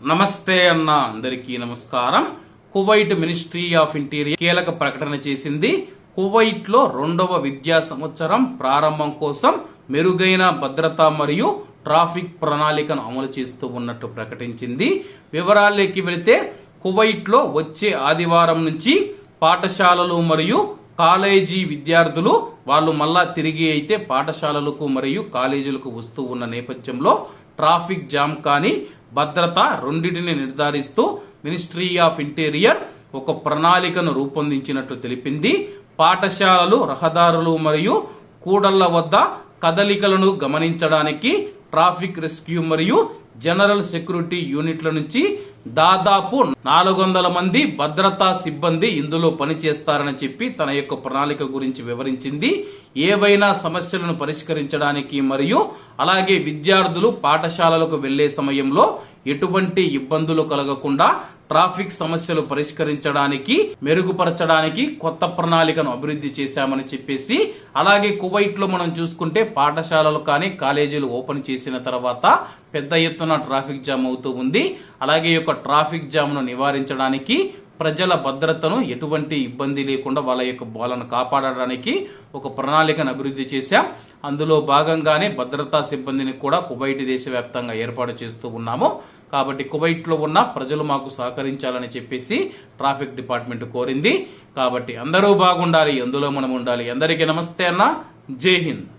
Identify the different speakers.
Speaker 1: నమస్తే అన్న అందరికీ నమస్కారం. కువైట్ మినిస్ట్రీ ఆఫ్ ఇంటీరియర్ కీలక ప్రకటన చేసింది. కువైట్లో రెండవ విద్యా సంవత్సరం ప్రారంభం కోసం మెరుగైన భద్రత మరియు ట్రాఫిక్ ప్రణాళికను అమలు చేస్తూ ఉన్నట్టు ప్రకటించింది. వివరాల్లోకి వెళితే కువైట్లో వచ్చే ఆదివారం నుంచి పాఠశాలలు మరియు కాలేజీ విద్యార్థులు వాళ్ళు మళ్ళా తిరిగి అయితే పాఠశాలలకు మరియు కాలేజీలకు వస్తూ ఉన్న నేపథ్యంలో ట్రాఫిక్ జామ్ కానీ భద్రత రెండింటిని నిర్ధారిస్తూ మినిస్ట్రీ ఆఫ్ ఇంటీరియర్ ఒక ప్రణాళికను రూపొందించినట్లు తెలిపింది. పాఠశాలలు రహదారులు మరియు కూడళ్ళ వద్ద కదలికలను గమనించడానికి ట్రాఫిక్ రెస్క్యూ మరియు జనరల్ సెక్యూరిటీ యూనిట్ల నుంచి దాదాపు నాలుగు వందల మంది భద్రతా సిబ్బంది ఇందులో పనిచేస్తారని చెప్పి తన యొక్క ప్రణాళిక గురించి వివరించింది. ఏవైనా సమస్యలను పరిష్కరించడానికి మరియు అలాగే విద్యార్థులు పాఠశాలలకు వెళ్ళే సమయంలో ఎటువంటి ఇబ్బందులు కలగకుండా ట్రాఫిక్ సమస్యలు పరిష్కరించడానికి మెరుగుపరచడానికి కొత్త ప్రణాళికను అభివృద్ధి చేశామని చెప్పేసి అలాగే కువైట్లో మనం చూసుకుంటే పాఠశాలలు కానీ కాలేజీలు ఓపెన్ చేసిన తర్వాత పెద్ద ఎత్తున ట్రాఫిక్ జామ్ అవుతూ ఉంది. అలాగే ఈ యొక్క ట్రాఫిక్ జామ్ను నివారించడానికి ప్రజల భద్రతను ఎటువంటి ఇబ్బంది లేకుండా వాళ్ళ యొక్క బాలను కాపాడడానికి ఒక ప్రణాళికను అభివృద్ధి చేశాం. అందులో భాగంగానే భద్రతా సిబ్బందిని కూడా కువైట్ దేశవ్యాప్తంగా ఏర్పాటు చేస్తూ ఉన్నాము. కాబట్టి కువైట్లో ఉన్న ప్రజలు మాకు సహకరించాలని చెప్పేసి ట్రాఫిక్ డిపార్ట్మెంట్ కోరింది. కాబట్టి అందరూ బాగుండాలి అందులో మనం ఉండాలి. అందరికీ నమస్తే అన్న. జై హింద్.